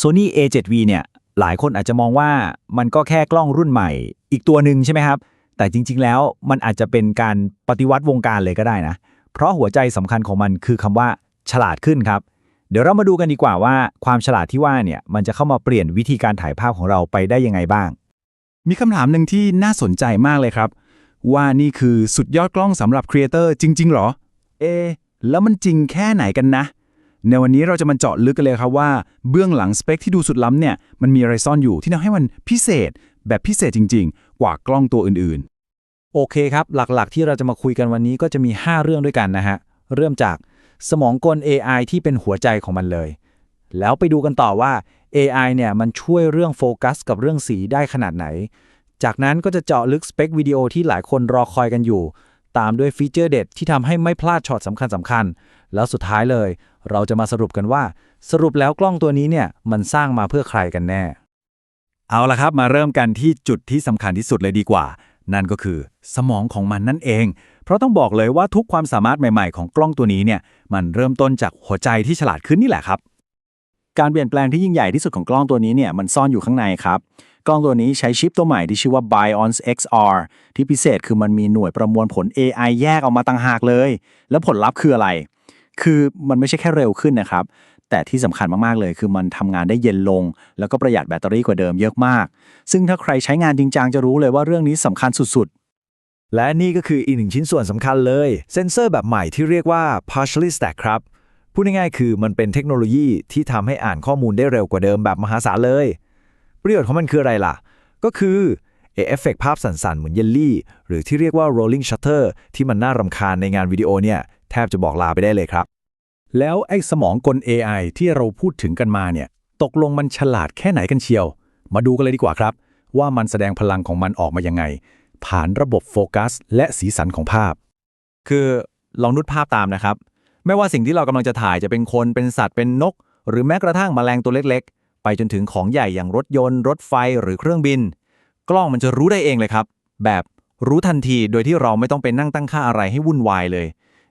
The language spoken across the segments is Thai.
Sony A7V เนี่ยหลายคนอาจจะมองว่ามันก็แค่กล้องรุ่นใหม่ อีกตัวหนึ่งใช่ไหมครับ แต่จริง ๆ แล้วมันอาจจะเป็นการปฏิวัติวงการเลยก็ได้นะ เพราะหัวใจสำคัญของมันคือคำว่าฉลาดขึ้นครับ เดี๋ยวเรามาดูกันดีกว่าว่าความฉลาดที่ว่าเนี่ยมันจะเข้ามาเปลี่ยนวิธีการถ่ายภาพของเราไปได้ยังไงบ้าง มีคำถามหนึ่งที่น่าสนใจมากเลยครับ ว่านี่คือสุดยอดกล้องสำหรับครีเอเตอร์จริง ๆ หรอ เอะแล้วมันจริงแค่ไหนกันนะ ในวันนี้เราจะมาเจาะลึกกันเลยครับว่าเบื้องหลังสเปคที่ดูสุดล้ำเนี่ยมันมีอะไรซ่อนอยู่ที่ทำให้มันพิเศษ แบบพิเศษจริง ๆ กว่ากล้องตัวอื่นๆ โอเคครับ หลักๆ ที่เราจะมาคุยกันวันนี้ก็จะมี 5 เรื่องด้วยกันนะฮะ เริ่มจากสมองกล AI ที่เป็นหัวใจของมันเลย แล้วไปดูกันต่อว่า AI เนี่ยมันช่วยเรื่องโฟกัสกับเรื่องสีได้ขนาดไหน จากนั้นก็จะเจาะลึกสเปควิดีโอที่หลายคนรอคอยกันอยู่ ตามด้วยฟีเจอร์เด็ดที่ทำให้ไม่พลาดช็อตสำคัญสคัญๆแล้วสุดท้ายเลย เราจะมาสรุปกันว่า สรุปแล้วกล้องตัวนี้เนี่ยมันสร้างมาเพื่อใครกันแน่ เอาละครับมาเริ่มกันที่จุดที่สำคัญที่สุดเลยดีกว่า นั่นก็คือสมองของมันนั่นเอง เพราะต้องบอกเลยว่าทุกความสามารถใหม่ ๆ ของกล้องตัวนี้เนี่ยมันเริ่มต้นจากหัวใจที่ฉลาดขึ้นนี่แหละครับ การเปลี่ยนแปลงที่ยิ่งใหญ่ที่สุดของกล้องตัวนี้เนี่ยมันซ่อนอยู่ข้างในครับกล้องตัวนี้ใช้ชิปตัวใหม่ที่ชื่อว่า Bions XR ที่พิเศษคือมันมีหน่วยประมวลผล AI แยกออกมาต่างหากเลย แล้วผลลัพธ์คืออะไร คือมันไม่ใช่แค่เร็วขึ้นนะครับ แต่ที่สำคัญมากๆเลย คือมันทำงานได้เย็นลง แล้วก็ประหยัดแบตเตอรี่กว่าเดิมเยอะมาก ซึ่งถ้าใครใช้งานจริงจังจะรู้เลยว่าเรื่องนี้สำคัญสุดๆ และนี่ก็คืออีกหนึ่งชิ้นส่วนสำคัญเลย เซนเซอร์แบบใหม่ที่เรียกว่า partially stack ครับพูดง่ายๆคือมันเป็นเทคโนโลยีที่ทำให้อ่านข้อมูลได้เร็วกว่าเดิมแบบมหาศาลเลย ประโยชน์ของมันคืออะไรล่ะ ก็คือเอฟเฟกภาพสั่นๆ เหมือนเยลลี่ หรือที่เรียกว่า rolling shutter ที่มันน่ารำคาญในงานวิดีโอเนี่ย แทบจะบอกลาไปได้เลยครับ แล้วไอ้สมองกล AI ที่เราพูดถึงกันมาเนี่ย ตกลงมันฉลาดแค่ไหนกันเชียว มาดูกันเลยดีกว่าครับ ว่ามันแสดงพลังของมันออกมายังไง ผ่านระบบโฟกัส และสีสันของภาพ คือลองนุดภาพตามนะครับ ไม่ว่าสิ่งที่เรากำลังจะถ่ายจะเป็นคน เป็นสัตว์ เป็นนก หรือแม้กระทั่งแมลงตัวเล็ก ๆ ไปจนถึงของใหญ่อย่างรถยนต์ รถไฟ หรือเครื่องบิน กล้องมันจะรู้ได้เองเลยครับ แบบรู้ทันทีโดยที่เราไม่ต้องไปนั่งตั้งค่าอะไรให้วุ่นวายเลย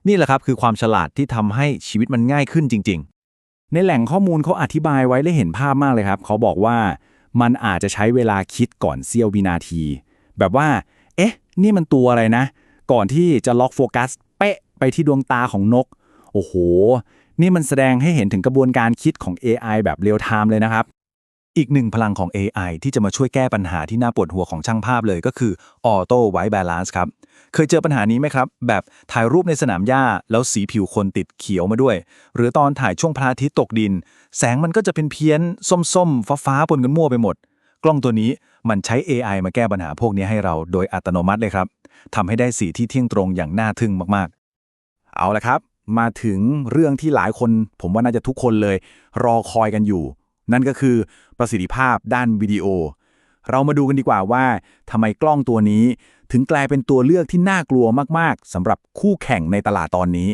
นี่แหละครับคือความฉลาดที่ทำให้ชีวิตมันง่ายขึ้นจริง ๆ ในแหล่งข้อมูลเขาอธิบายไว้ได้เห็นภาพมากเลยครับ เขาบอกว่ามันอาจจะใช้เวลาคิดก่อนเสี้ยววินาที แบบว่า เอ๊ะ นี่มันตัวอะไรนะ ก่อนที่จะล็อกโฟกัสเป๊ะไปที่ดวงตาของนก โอ้โห นี่มันแสดงให้เห็นถึงกระบวนการคิดของ AI แบบเรียลไทม์เลยนะครับ อีกหนึ่งพลังของ AI ที่จะมาช่วยแก้ปัญหาที่น่าปวดหัวของช่างภาพเลยก็คือ Auto White Balance ครับ เคยเจอปัญหานี้ไหมครับ แบบถ่ายรูปในสนามหญ้า แล้วสีผิวคนติดเขียวมาด้วย หรือตอนถ่ายช่วงพระอาทิตย์ตกดิน แสงมันก็จะเป็นเพี้ยน ส้มๆ ฟ้าๆปนกันมั่วไปหมด กล้องตัวนี้มันใช้ AI มาแก้ปัญหาพวกนี้ให้เราโดยอัตโนมัติเลยครับทำให้ได้สีที่เที่ยงตรงอย่างน่าทึ่งมากๆ เอาละครับ มาถึงเรื่องที่หลายคน ผมว่าน่าจะทุกคนเลย รอคอยกันอยู่ นั่นก็คือประสิทธิภาพด้านวิดีโอ เรามาดูกันดีกว่าว่าทำไมกล้องตัวนี้ ถึงกลายเป็นตัวเลือกที่น่ากลัวมากๆสำหรับคู่แข่งในตลาดตอนนี้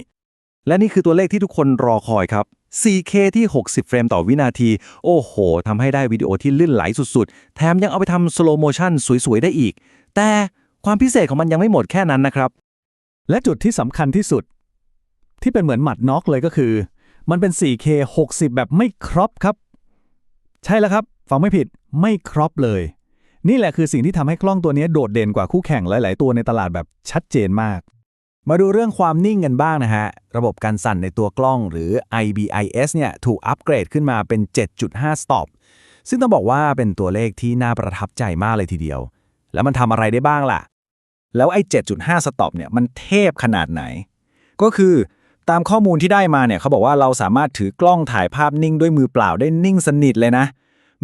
และนี่คือตัวเลขที่ทุกคนรอคอยครับ 4K ที่ 60 เฟรมต่อวินาที โอ้โหทำให้ได้วิดีโอที่ลื่นไหลสุดๆ แถมยังเอาไปทำสโลโมชันสวยๆ ได้อีก แต่ความพิเศษของมันยังไม่หมดแค่นั้นนะครับ และจุดที่สำคัญที่สุด ที่เป็นเหมือนหมัดน็อกเลยก็คือ มันเป็น 4K 60 แบบไม่ครอปครับ ใช่แล้วครับ ฟังไม่ผิดไม่ครอปเลย นี่แหละคือสิ่งที่ทำให้กล้องตัวนี้โดดเด่นกว่าคู่แข่งหลาย ๆ ตัวในตลาดแบบชัดเจนมาก มาดูเรื่องความนิ่งกันบ้างนะฮะ ระบบการสั่นในตัวกล้องหรือ IBIS เนี่ยถูกอัปเกรดขึ้นมาเป็น 7.5 stop ซึ่งต้องบอกว่าเป็นตัวเลขที่น่าประทับใจมากเลยทีเดียว แล้วมันทำอะไรได้บ้างล่ะ แล้วไอ้ 7.5สต็อปเนี่ยมันเทพขนาดไหน ก็คือ ตามข้อมูลที่ได้มาเนี่ยเขาบอกว่าเราสามารถถือกล้องถ่ายภาพนิ่งด้วยมือเปล่าได้นิ่งสนิทเลยนะ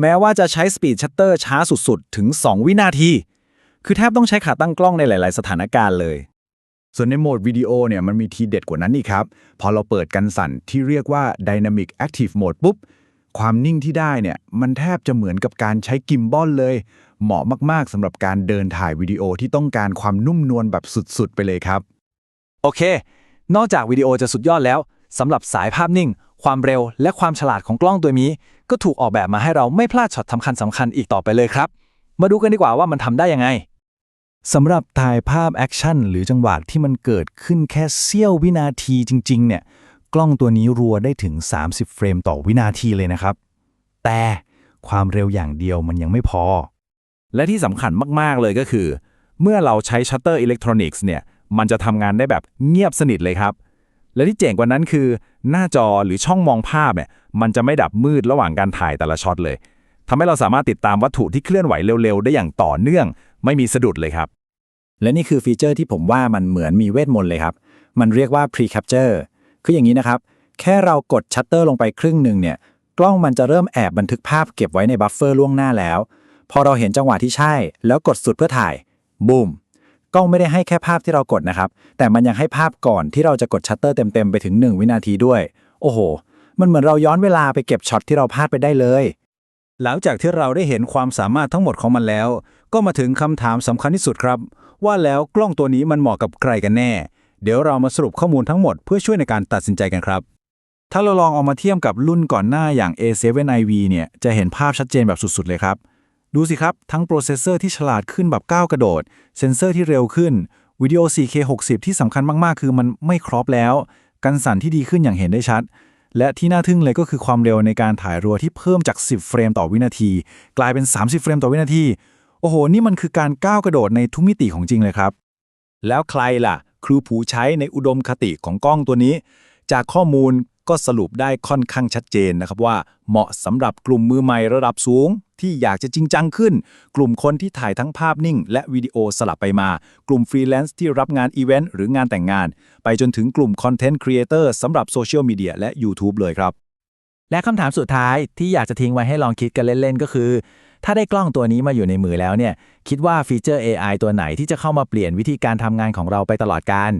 แม้ว่าจะใช้สปีดชัตเตอร์ช้าสุดๆ ถึง 2 วินาที คือแทบต้องใช้ขาตั้งกล้องในหลาย ๆ สถานการณ์เลย ส่วนในโหมดวิดีโอเนี่ยมันมีทีเด็ดกว่านั้นอีกครับ พอเราเปิดกันสั่นที่เรียกว่า Dynamic Active Mode ปุ๊บ ความนิ่งที่ได้เนี่ยมันแทบจะเหมือนกับการใช้กิมบอลเลย เหมาะมากๆสำหรับการเดินถ่ายวิดีโอที่ต้องการความนุ่มนวลแบบสุดๆ ไปเลยครับ โอเค นอกจากวิดีโอจะสุดยอดแล้วสำหรับสายภาพนิ่ง ความเร็ว และความฉลาดของกล้องตัวนี้ ก็ถูกออกแบบมาให้เราไม่พลาดช็อตสำคัญสำคัญอีกต่อไปเลยครับ มาดูกันดีกว่าว่ามันทำได้ยังไงสำหรับถ่ายภาพแอคชั่นหรือจังหวะที่มันเกิดขึ้นแค่เสี้ยววินาทีจริง ๆ เนี่ย กล้องตัวนี้รัวได้ถึง 30 เฟรมต่อวินาทีเลยนะครับ แต่ความเร็วอย่างเดียวมันยังไม่พอ และที่สำคัญมาก ๆ เลยก็คือ เมื่อเราใช้ชัตเตอร์อิเล็กทรอนิกส์เนี่ย มันจะทำงานได้แบบเงียบสนิทเลยครับ และที่เจ๋งกว่านั้นคือ หน้าจอหรือช่องมองภาพเนี่ยมันจะไม่ดับมืดระหว่างการถ่ายแต่ละช็อตเลยทำให้เราสามารถติดตามวัตถุที่เคลื่อนไหวเร็วๆ ได้อย่างต่อเนื่อง ไม่มีสะดุดเลยครับ และนี่คือฟีเจอร์ที่ผมว่ามันเหมือนมีเวทมนต์เลยครับ มันเรียกว่า pre-capture คืออย่างนี้นะครับ แค่เรากดชัตเตอร์ลงไปครึ่งหนึ่งเนี่ย กล้องมันจะเริ่มแอบบันทึกภาพเก็บไว้ในบัฟเฟอร์ล่วงหน้าแล้ว พอเราเห็นจังหวะที่ใช่ แล้วกดสุดเพื่อถ่าย บูม กล้องไม่ได้ให้แค่ภาพที่เรากดนะครับ แต่มันยังให้ภาพก่อนที่เราจะกดชัตเตอร์เต็มๆไปถึง 1 วินาทีด้วย โอ้โห มันเหมือนเราย้อนเวลาไปเก็บช็อตที่เราพลาดไปได้เลย หลังจากที่เราได้เห็นความสามารถทั้งหมดของมันแล้ว ก็มาถึงคำถามสำคัญที่สุดครับ ว่าแล้วกล้องตัวนี้มันเหมาะกับใครกันแน่ เดี๋ยวเรามาสรุปข้อมูลทั้งหมดเพื่อช่วยในการตัดสินใจกันครับ ถ้าเราลองเอามาเทียบกับรุ่นก่อนหน้าอย่าง A7iV เนี่ยจะเห็นภาพชัดเจนแบบสุดๆเลยครับ ดูสิครับ ทั้งโปรเซสเซอร์ที่ฉลาดขึ้นแบบก้าวกระโดด เซนเซอร์ที่เร็วขึ้น วิดีโอ 4K 60 ที่สำคัญมาก ๆ คือมันไม่ครอปแล้ว กันสั่นที่ดีขึ้นอย่างเห็นได้ชัด และที่น่าทึ่งเลยก็คือความเร็วในการถ่ายรัวที่เพิ่มจาก 10 เฟรมต่อวินาที กลายเป็น 30 เฟรมต่อวินาที โอ้โห นี่มันคือการก้าวกระโดดในทุกมิติของจริงเลยครับ แล้วใครล่ะ ครูผู้ใช้ในอุดมคติของกล้องตัวนี้ จากข้อมูล ก็สรุปได้ค่อนข้างชัดเจนนะครับว่าเหมาะสำหรับกลุ่มมือใหม่ระดับสูง ที่อยากจะจริงจังขึ้น กลุ่มคนที่ถ่ายทั้งภาพนิ่ง และวิดีโอสลับไปมา กลุ่มฟรีแลนซ์ที่รับงานอีเวนต์หรืองานแต่งงาน ไปจนถึงกลุ่มคอนเทนต์ครีเอเตอร์สำหรับโซเชียลมีเดียและ YouTube เลยครับ และคำถามสุดท้ายที่อยากจะทิ้งไว้ให้ลองคิดกันเล่นๆก็คือ ถ้าได้กล้องตัวนี้มาอยู่ในมือแล้วเนี่ยคิดว่าฟีเจอร์ AI ตัวไหนที่จะเข้ามาเปลี่ยนวิธีการทำงานของเราไปตลอดการ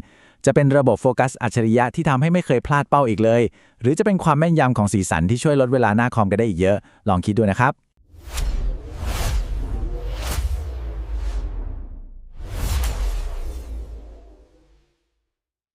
จะเป็นระบบโฟกัสอัจฉริยะที่ทำให้ไม่เคยพลาดเป้าอีกเลย หรือจะเป็นความแม่นยำของสีสันที่ช่วยลดเวลาหน้าคอมกันได้อีกเยอะ ลองคิดดูนะครับ